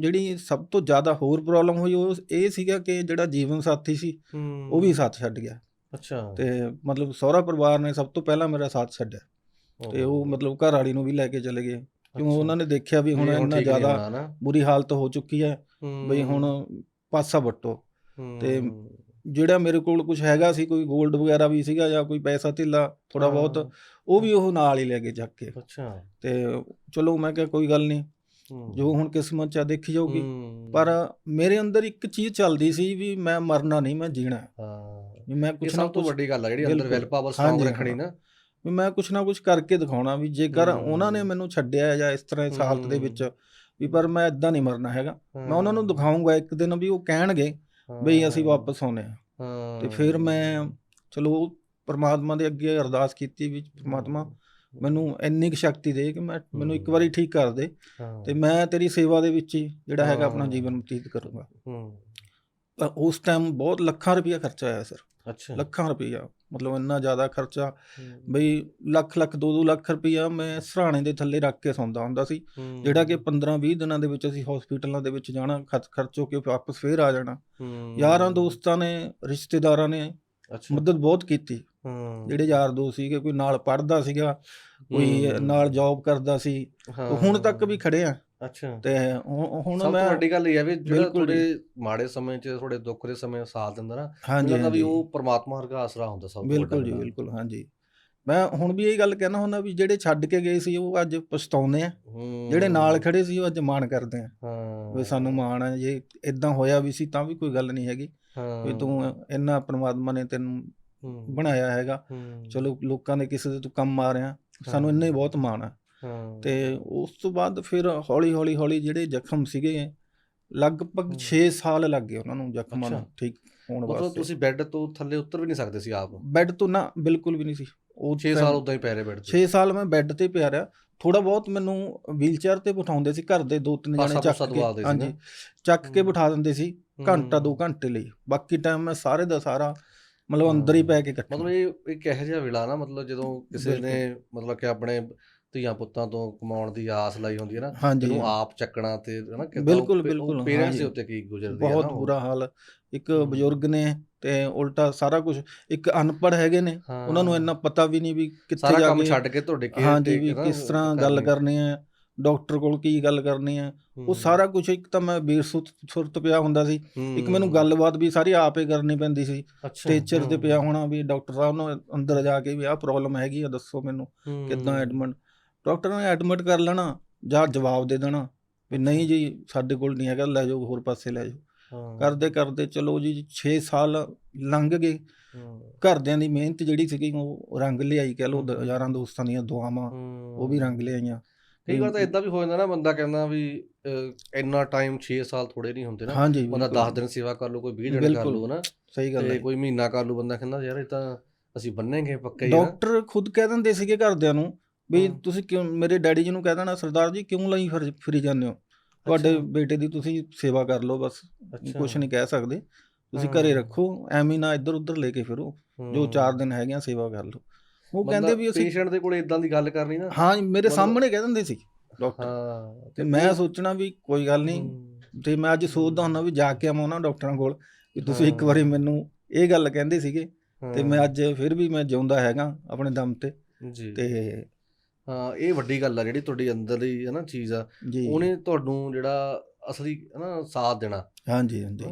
ਜਿਹੜੀ ਸਭ ਤੋਂ ਜ਼ਿਆਦਾ ਹੋਰ ਪ੍ਰੋਬਲਮ ਹੋਈ ਉਹ ਇਹ ਸੀਗਾ ਕਿ ਜਿਹੜਾ ਜੀਵਨ ਸਾਥੀ ਸੀ ਉਹ ਵੀ ਸਾਥ ਛੱਡ ਗਿਆ। ਅੱਛਾ। ਤੇ ਮਤਲਬ ਸਹੁਰਾ ਪਰਿਵਾਰ ਨੇ ਸਭ ਤੋਂ ਪਹਿਲਾਂ ਮੇਰਾ ਸਾਥ ਛੱਡਿਆ। ਤੇ ਉਹ ਮਤਲਬ ਘਰ ਵਾਲੀ ਨੂੰ ਵੀ ਲੈ ਕੇ ਚਲੇ ਗਏ। ਕਿਉਂ ਉਹਨਾਂ ਨੇ ਦੇਖਿਆ ਵੀ ਹੁਣ ਇੰਨਾ ਜ਼ਿਆਦਾ ਬੁਰੀ ਹਾਲਤ ਹੋ ਚੁੱਕੀ ਹੈ ਬਈ ਹੁਣ ਪਾਸਾ ਵੱਟੋ। ਤੇ ਜਿਹੜਾ ਮੇਰੇ ਕੋਲ ਕੁਝ ਹੈਗਾ ਸੀ ਕੋਈ 골ਡ ਵਗੈਰਾ ਵੀ ਸੀਗਾ ਜਾਂ ਕੋਈ ਪੈਸਾ ਧੇਲਾ ਥੋੜਾ ਬਹੁਤ ਉਹ ਵੀ ਉਹ ਨਾਲ ਹੀ ਲੈ ਕੇ ਚੱਕ ਕੇ। ਅੱਛਾ। ਤੇ ਚਲੋ ਮੈਂ ਕਿਹਾ ਕੋਈ ਗੱਲ ਨਹੀਂ। ਜੋ ਹੁਣ ਕਿਸਮਤ ਚ ਆ ਦੇਖੀ ਜਾਊਗੀ। ਪਰ ਮੇਰੇ ਅੰਦਰ ਇੱਕ ਚੀਜ਼ ਚੱਲਦੀ ਸੀ ਵੀ ਮੈਂ ਮਰਨਾ ਨਹੀਂ ਮੈਂ ਜੀਣਾ। ਹੈ। ਵੀ ਮੈਂ ਕੁਛ ਨਾ ਕੁਛ ਵੱਡੀ ਗੱਲ ਆ ਜਿਹੜੀ ਅੰਦਰ। ਵੈਲ ਪਾਵਰ ਸਟਰੋਂਗ ਰੱਖਣੀ। ਨਾ। ਵੀ ਮੈਂ ਕੁਛ ਨਾ ਕੁਛ ਕਰਕੇ ਦਿਖਾਉਣਾ ਵੀ ਜੇਕਰ। ਉਹਨਾਂ ਨੇ ਮੈਨੂੰ ਛੱਡਿਆ ਜਾਂ ਇਸ ਤਰ੍ਹਾਂ ਇਸ ਹਾਲਤ ਦੇ ਵਿੱਚ ਵੀ ਪਰ ਮੈਂ ਇਦਾਂ ਨਹੀਂ ਮਰਨਾ ਹੈਗਾ। ਮੈਂ ਉਹਨਾਂ ਨੂੰ ਦਿਖਾਉਂਗਾ ਇੱਕ ਦਿਨ ਵੀ ਉਹ ਕਹਿਣਗੇ ਬਈ ਅਸੀਂ ਵਾਪਸ ਆਉਨੇ ਆ। ਤੇ ਫਿਰ ਮੈਂ ਚਲੋ ਪਰਮਾਤਮਾ ਦੇ ਅੱਗੇ ਅਰਦਾਸ ਕੀਤੀ ਵੀ ਪਰਮਾਤਮਾ ਮੈਨੂੰ ਇੰਨੀ ਕੁ ਸ਼ਕਤੀ ਦੇ ਕਿ ਮੈਂ ਮੈਨੂੰ ਇੱਕ ਵਾਰੀ ਠੀਕ ਕਰ ਦੇ ਤੇ ਮੈਂ ਤੇਰੀ ਸੇਵਾ ਦੇ ਵਿੱਚ ਹੀ ਜਿਹੜਾ ਹੈਗਾ ਆਪਣਾ। ਜੀਵਨ ਬਤੀਤ ਕਰੂੰਗਾ। ਹੂੰ। ਪਰ ਉਸ ਟਾਈਮ ਬਹੁਤ ਲੱਖਾਂ ਰੁਪਇਆ ਖਰਚਾ ਆਇਆ ਸਰ ਅੱਛਾ। ਲੱਖਾਂ ਰੁਪਇਆ ਮਤਲਬ ਇੰਨਾ ਜ਼ਿਆਦਾ ਖਰਚਾ ਬਈ ਲੱਖ ਲੱਖ 2-2 ਲੱਖ ਰੁਪਇਆ ਮੈਂ ਸਰਾਣੇ ਦੇ ਥੱਲੇ ਰੱਖ ਕੇ ਸੌਂਦਾ ਹੁੰਦਾ ਸੀ। ਜਿਹੜਾ ਕਿ 15-20 ਦਿਨਾਂ ਦੇ ਵਿੱਚ ਅਸੀਂ ਹਸਪੀਟਲਾਂ ਦੇ ਵਿੱਚ ਜਾਣਾ ਖਰਚ ਖਰਚੋ ਕੇ ਵਾਪਸ ਫੇਰ ਆ ਜਾਣਾ। ਯਾਰਾਂ ਦੋਸਤਾਂ ਨੇ ਰਿਸ਼ਤੇਦਾਰਾਂ ਨੇ ਅੱਛਾ। ਮਦਦ ਬਹੁਤ ਕੀਤੀ। ਜਿਹੜੇ ਯਾਰ ਦੋਸਤ ਸੀਗੇ ਕੋਈ ਨਾਲ ਪੜ੍ਹਦਾ ਸੀਗਾ ਕੋਈ ਨਾਲ ਜੌਬ ਕਰਦਾ ਸੀ ਹੁਣ ਤੱਕ ਵੀ ਖੜੇ ਆ। ਅੱਛਾ। ਤੇ ਹੁਣ ਸਭ ਤੋਂ ਮੈਂ ਵੱਡੀ ਗੱਲ ਇਹ ਹੈ ਵੀ ਜਿਹੜਾ। ਤੁਹਾਡੇ ਮਾੜੇ ਸਮੇਂ 'ਚ ਤੁਹਾਡੇ ਦੁੱਖ ਦੇ ਸਮੇਂ ਸਾਥ ਦਿੰਦਾ ਨਾ ਲੱਗਦਾ ਵੀ ਉਹ ਪ੍ਰਮਾਤਮਾ ਵਰਗਾ ਆਸਰਾ ਹੁੰਦਾ ਸਭ ਤੋਂ ਬਿਲਕੁਲ ਜੀ। ਬਿਲਕੁਲ ਹਾਂਜੀ। ਮੈਂ ਹੁਣ ਵੀ ਇਹ ਗੱਲ ਕਹਿਣਾ ਹੁੰਦਾ ਵੀ ਜਿਹੜੇ ਛੱਡ ਕੇ ਗਏ ਸੀ ਉਹ ਅੱਜ ਪਛਤਾਉਂਦੇ ਆ। ਜਿਹੜੇ ਨਾਲ ਖੜੇ ਸੀ ਉਹ ਅੱਜ ਮਾਣ ਕਰਦੇ ਆ। ਹਾਂ। ਵੀ ਸਾਨੂੰ ਮਾਣ ਆ ਜੇ ਇਦਾਂ ਹੋਇਆ ਵੀ ਸੀ ਤਾਂ ਵੀ ਕੋਈ ਗੱਲ ਨਹੀਂ ਹੈਗੀ। ਵੀ ਤੂੰ ਇੰਨਾ ਪ੍ਰਮਾਤਮਾ ਨੇ ਤੈਨੂੰ ਬਣਾਇਆ ਹੈਗਾ। ਚਲੋ ਲੋਕਾਂ ਦੇ ਕਿਸੇ ਦੇ ਤੂੰ ਕੰਮ ਆ ਰਿਹਾ ਸਾਨੂੰ ਇੰਨਾ ਹੀ ਬਹੁਤ ਮਾਣ ਆ। ਤੇ ਉਸ ਤੋਂ ਬਾਅਦ ਫਿਰ ਹੌਲੀ ਹੌਲੀ ਹੌਲੀ ਜਿਹੜੇ ਜ਼ਖਮ ਸੀਗੇ ਲਗਭਗ ਹਮ। 6 ਸਾਲ ਲੱਗ ਗਏ ਉਹਨਾਂ ਨੂੰ ਜ਼ਖਮਾਂ ਨੂੰ। ਠੀਕ ਹੋਣ ਮਤਲਬ ਵਾਸਤੇ। ਤੁਸੀਂ ਬੈੱਡ ਤੋਂ ਥੱਲੇ ਉਤਰ ਵੀ ਨਹੀਂ ਸਕਦੇ ਸੀ ਆਪ? ਬੈੱਡ ਤੋਂ ਨਾ ਬਿਲਕੁਲ ਵੀ ਨਹੀਂ ਸੀ। ਉਹ 6 ਸਾਲ ਉਦਾਂ ਹੀ ਪੈ ਰਹੇ ਬੈੱਡ ਤੇ। 6 ਸਾਲ ਮੈਂ ਬੈੱਡ ਤੇ ਪਿਆ ਰਿਹਾ। ਥੋੜਾ ਬਹੁਤ ਮੈਨੂੰ ਵੀਲਚੇਅਰ ਤੇ ਬਿਠਾਉਂਦੇ ਸੀ ਘਰ ਦੇ ਦੋ ਤਿੰਨ ਜਣੇ ਚੱਕ ਕੇ ਹਾਂਜੀ। ਚੱਕ ਕੇ। ਬਿਠਾ ਦਿੰਦੇ ਸੀ ਘੰਟਾ ਦੋ ਘੰਟੇ ਲਈ। ਬਾਕੀ ਟਾਈਮ ਮੈਂ ਸਾਰੇ ਦਾ ਸਾਰਾ ਮਤਲਬ ਅੰਦਰ ਹੀ ਹਾਂ। ਪੈ ਕੇ ਕੱਟਣਾ ਮਤਲਬ ਇਹ ਇੱਕ ਇਹੋ ਜਿਹਾ ਵੇਲਾ ਨਾ ਮਤਲਬ ਜਦੋਂ ਕਿਸੇ। ਨੇ ਮਤਲਬ ਕਿ ਆਪਣੇ ਧੀਆਂ ਪੁੱਤਾਂ ਤੋਂ ਕਮਾਉਣ ਦੀ ਆਸ ਲਾਈ ਹੁੰਦੀ ਹੈ ਨਾ ਜਿਹਨੂੰ ਆਪ ਚੱਕਣਾ ਤੇ ਹਨਾ ਬਿਲਕੁਲ, ਬਿਲਕੁਲ, ਪੇਰੈਂਟਸ। ਦੇ ਉੱਤੇ ਕੀ ਗੁਜ਼ਰਦੀ ਹੈ ਬਹੁਤ। ਬੁਰਾ ਹਾਲ ਇੱਕ। ਬਜ਼ੁਰਗ ਨੇ ਤੇ ਉਲਟਾ ਸਾਰਾ ਕੁਝ ਇੱਕ ਅਨਪੜ੍ਹ ਹੈਗੇ ਨੇ ਹਾਂ। ਉਹਨਾਂ ਨੂੰ ਇੰਨਾ ਪਤਾ ਵੀ ਨਹੀਂ ਵੀ ਕਿੱਥੇ ਸਾਰਾ ਜਾ ਕੰਮ ਕੇ ਛੱਡ ਕੇ ਤੁਹਾਡੇ ਕੇ ਵੀ ਕਿਸ ਤਰ੍ਹਾਂ ਗੱਲ ਕਰਨੀ ਹੈ ਡਾਕਟਰ ਕੋਲ ਕੀ ਗੱਲ ਕਰਨੀ ਹੈ ਉਹ ਸਾਰਾ ਕੁਝ ਇੱਕ ਤਾਂ ਮੈਂ ਬੇਸੁਰਤ ਸੁਰਤ ਪਿਆ ਹੁੰਦਾ ਸੀ। ਇੱਕ ਮੈਨੂੰ ਗੱਲਬਾਤ ਵੀ ਸਾਰੀ ਆਪੇ ਕਰਨੀ ਪੈਂਦੀ ਸੀ। ਸਟੇਚਰ ਤੇ ਪਿਆ ਹੋਣਾ ਵੀ ਡਾਕਟਰ ਸਾਹਿਬ ਨੂੰ ਅੰਦਰ ਜਾ ਕੇ ਵੀ ਆਹ ਪ੍ਰੋਬਲਮ ਹੈਗੀ ਆ ਦੱਸੋ ਮੈਨੂੰ ਕਿੱਦਾਂ ਐਡਮਿਟ? ਡਾਕਟਰ ਨੇ ਐਡਮਿਟ ਕਰ ਲੈਣਾ ਜਾਂ ਜਵਾਬ ਦੇ ਦੇਣਾ ਵੀ ਨਹੀਂ ਜੀ ਸਾਡੇ ਕੋਲ ਨਹੀਂ ਹੈਗਾ ਲੈ ਜਾਓ ਹੋਰ ਪਾਸੇ ਲੈ ਜਾਓ। ਕਰਦੇ ਕਰਦੇ ਚਲੋ ਜੀ 6 ਸਾਲ ਲੰਘ ਗਏ। ਘਰਦਿਆਂ ਦੀ ਮਿਹਨਤ ਜਿਹੜੀ ਸੀਗੀ ਉਹ ਰੰਗ ਲਿਆਈ ਕਹਿ ਹਮ। ਯਾਰਾਂ ਦੋਸਤਾਂ ਦੀਆਂ ਦੁਆਵਾਂ ਉਹ ਵੀ ਰੰਗ ਲਿਆਈਆਂ। ਕਈ ਵਾਰ ਤਾਂ ਇਦਾਂ ਵੀ ਹੋ ਜਾਂਦਾ ਨਾ ਬੰਦਾ ਕਹਿੰਦਾ ਵੀ ਇੰਨਾ ਟਾਈਮ 6 ਸਾਲ ਥੋੜੇ ਨਹੀਂ ਹੁੰਦੇ ਨਾ ਬੰਦਾ ਬਿਲਕੁਲ। 10 ਦਿਨ ਸੇਵਾ ਕਰ ਲੂ ਕੋਈ 20 ਦਿਨ ਕਰ। ਲੂ ਨਾ ਸਹੀ ਗੱਲ ਹੈ ਕੋਈ ਮਹੀਨਾ ਕਰ ਲੂ ਬੰਦਾ ਕਹਿੰਦਾ ਯਾਰ ਇਹ ਤਾਂ ਅਸੀਂ ਬੰਨੇਗੇ ਪੱਕਾ ਹੀ ਡਾਕਟਰ ਖੁਦ ਕਹਿ ਦਿੰਦੇ ਸੀਗੇ ਘਰਦਿਆਂ ਨੂੰ ਵੀ। ਤੁਸੀਂ ਕਿਉਂ ਮੇਰੇ ਡੈਡੀ ਜੀ ਨੂੰ ਕਹਿ ਦੇਣਾ ਸਰਦਾਰ ਜੀ ਕਿਉਂ ਲਈ ਫਿਰ ਫਿਰੀ ਜਾਂਦੇ ਹੋ ਤੁਹਾਡੇ। ਬੇਟੇ ਦੀ ਤੁਸੀਂ ਸੇਵਾ ਕਰ ਲਓ ਬਸ। ਕੁਝ ਨਹੀਂ ਕਹਿ ਸਕਦੇ ਤੁਸੀਂ। ਘਰੇ ਰੱਖੋ ਐਵੇਂ ਨਾ ਇੱਧਰ ਉੱਧਰ ਲੈ ਕੇ ਫਿਰੋ ਜੋ ਹਮ। 4 ਦਿਨ ਹੈਗੇ ਆ ਸੇਵਾ ਕਰ ਲਓ ਉਹ ਕਹਿੰਦੇ ਵੀ ਅਸੀਂ ਪੇਸ਼ੈਂਟ ਦੇ ਕੋਲ ਇਦਾਂ ਦੀ ਗੱਲ ਕਰਨੀ ਨਾ ਹਾਂ ਮੇਰੇ ਸਾਹਮਣੇ ਕਹਿ ਦਿੰਦੇ ਸੀ। ਡਾਕਟਰ। ਹਾਂ ਤੇ ਮੈਂ ਸੋਚਣਾ ਵੀ ਕੋਈ ਗੱਲ ਨਹੀਂ। ਤੇ ਮੈਂ ਅੱਜ ਸੋਚਦਾ ਹੁੰਦਾ ਵੀ ਜਾ ਕੇ ਆਵਾਂ ਉਹਨਾਂ ਡਾਕਟਰਾਂ ਕੋਲ ਵੀ ਤੁਸੀਂ ਇੱਕ। ਵਾਰੀ ਮੈਨੂੰ ਇਹ ਗੱਲ ਕਹਿੰਦੇ ਸੀਗੇ ਤੇ ਮੈਂ ਅੱਜ ਫਿਰ ਵੀ ਮੈਂ ਜਿਉਂਦਾ ਹੈਗਾ ਆਪਣੇ ਦਮ ਤੇ। ਜੀ। ਤੇ ਹਾਂ ਇਹ ਵੱਡੀ ਗੱਲ ਆ ਜਿਹੜੀ ਤੁਹਾਡੀ ਅੰਦਰ ਦੀ ਹੈ ਨਾ ਚੀਜ਼ ਆ ਉਹਨੇ ਤੁਹਾਨੂੰ ਜਿਹੜਾ ਅਸਲੀ ਹੈ ਨਾ ਸਾਥ ਦੇਣਾ। ਹਾਂਜੀ ਹਾਂਜੀ।